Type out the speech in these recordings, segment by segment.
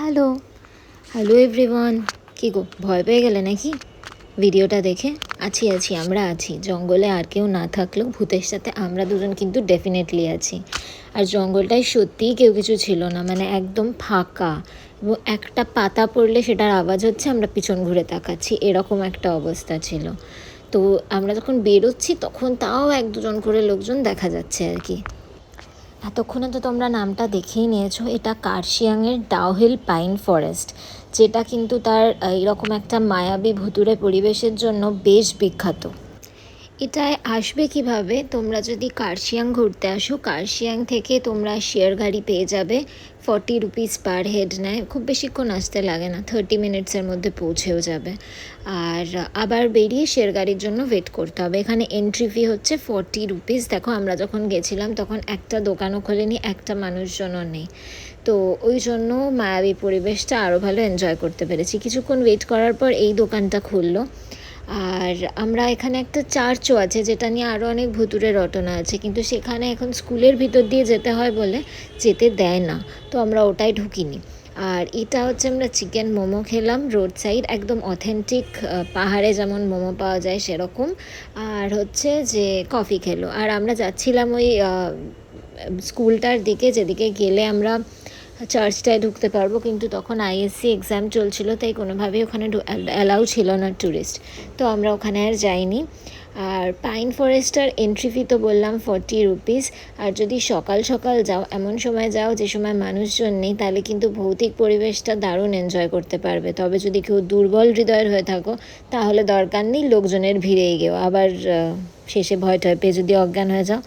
Hello hello everyone কি গো, ভয় পেয়ে গেলে নাকি? ভিডিওটা দেখে? আছি আছি, আমরা আছি। জঙ্গলে আর কেউ না থাকলেও ভূতের সাথে আমরা দুজন কিন্তু ডেফিনেটলি আছি। আর জঙ্গলটায় সত্যিই কেউ কিছু ছিল না মানে একদম ফাঁকা। এবং একটা পাতা পড়লে সেটার আওয়াজ হচ্ছে আমরা পিছন ঘুরে তাকাচ্ছি। এরকম একটা অবস্থা ছিল। তো আমরা যখন বেরোচ্ছি, তখন তাও এক দুজন করে লোকজন দেখা যাচ্ছে আর কি। এতক্ষণে তো তোমরা নামটা দেখেই নিয়েছো, এটা কার্শিয়াংয়ের ডাওহিল পাইন ফরেস্ট, যেটা কিন্তু তার এরকম একটা মায়াবী ভুতুরে পরিবেশের জন্য বেশ বিখ্যাত। এটায় আসবে কীভাবে? তোমরা যদি কার্শিয়াং ঘুরতে আসো, কার্শিয়াং থেকে তোমরা শেয়ার গাড়ি পেয়ে যাবে। ফর্টি রুপিস পার হেড নেয়। খুব বেশিক্ষণ আসতে লাগে না, থার্টি মিনিটসের মধ্যে পৌঁছেও যাবে। আর আবার বেরিয়ে শেয়ার গাড়ির জন্য ওয়েট করতে হবে। এখানে এন্ট্রি ফি হচ্ছে ফর্টি রুপিস। দেখো, আমরা যখন গেছিলাম, তখন একটা দোকানও খোলেনি, একটা মানুষজনও নেই। তো ওই জন্য মায়াবী পরিবেশটা আরও ভালো এনজয় করতে পেরেছি। কিছুক্ষণ ওয়েট করার পর এই দোকানটা খুললো। আর আমরা এখানে একটা চার্চও আছে, যেটা নিয়ে আরও অনেক ভুতুরে রটনা আছে। কিন্তু সেখানে এখন স্কুলের ভিতর দিয়ে যেতে হয় বলে যেতে দেয় না, তো আমরা ওটাই ঢুকিনি। আর এটা হচ্ছে আমরা চিকেন মোমো খেলাম রোড সাইড একদম অথেন্টিক পাহাড়ে যেমন মোমো পাওয়া যায় সেরকম। আর হচ্ছে যে কফি খেলো। আর আমরা যাচ্ছিলাম ওই স্কুলটার দিকে, যেদিকে গেলে আমরা চার্চটায় ঢুকতে পারব, কিন্তু তখন আইএসসি এক্সাম চলছিল, তাই কোনোভাবেই ওখানে অ্যালাউ ছিল না ট্যুরিস্ট তো আমরা ওখানে আর যাইনি। আর পাইন ফরেস্টার এন্ট্রি ফি তো বললাম ফর্টি রুপিস আর যদি সকাল সকাল যাও, এমন সময় যাও যে সময় মানুষজন নেই, তাহলে কিন্তু ভৌতিক পরিবেশটা দারুণ এনজয় করতে পারবে। তবে যদি কেউ দুর্বল হৃদয়ের হয়ে থাকো, তাহলে দরকার নেই লোকজনের ভিড়ে গেও আবার শেষে ভয় টয় পেয়ে যদি অজ্ঞান হয়ে যাও।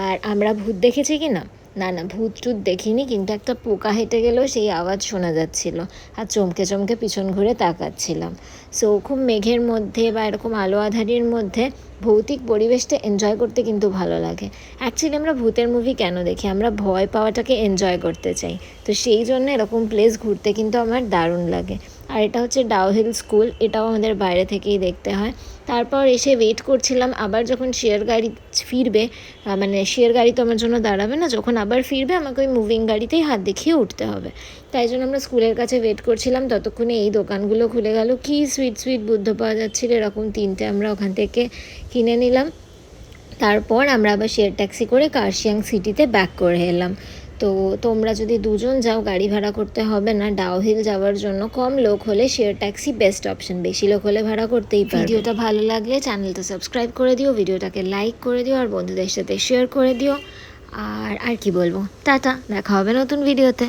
আর আমরা ভূত দেখেছি কি না না না ভূত টুত দেখিনি, কিন্তু একটা পোকা হেঁটে গেলেও সেই আওয়াজ শোনা যাচ্ছিল আর চমকে চমকে পিছন ঘুরে তাকাচ্ছিলাম। সো খুব মেঘের মধ্যে বা এরকম আলো আধারির মধ্যে ভৌতিক পরিবেশটা এনজয় করতে কিন্তু ভালো লাগে। অ্যাকচুয়ালি আমরা ভূতের মুভি কেন দেখি? আমরা ভয় পাওয়াটাকে এনজয় করতে চাই। তো সেই জন্য এরকম প্লেস ঘুরতে কিন্তু আমার দারুণ লাগে। আর এটা হচ্ছে ডাউহিল স্কুল, এটাও আমাদের বাইরে থেকেই দেখতে হয়। তারপর এসে ওয়েট করছিলাম, আবার যখন শেয়ার গাড়ি ফিরবে মানে শেয়ার গাড়ি তো আমার জন্য দাঁড়াবে না, যখন আবার ফিরবে আমাকে ওই মুভিং গাড়িতেই হাত দেখিয়ে উঠতে হবে। তাই জন্য আমরা স্কুলের কাছে ওয়েট করছিলাম, ততক্ষণে এই দোকানগুলো খুলে গেল। কি সুইট সুইট বুদ্ধ পাওয়া যাচ্ছিল, এরকম তিনটে আমরা ওখান থেকে কিনে নিলাম। তারপর আমরা আবার শেয়ার ট্যাক্সি করে কার্শিয়াং সিটিতে ব্যাক করে এলাম। তো তোমরা যদি দুজন যাও, গাড়ি ভাড়া করতে হবে না। ডাউহিল যাওয়ার জন্য কম লোক হলে শেয়ার ট্যাক্সি বেস্ট অপশন বেশি লোক হলে ভাড়া করতেই পারো ভিডিওটা ভালো লাগলে চ্যানেলটা সাবস্ক্রাইব করে দিও, ভিডিওটাকে লাইক করে দিও, আর বন্ধুদের সাথে শেয়ার করে দিও। আর আর কি বলব? টাটা, দেখা হবে নতুন ভিডিওতে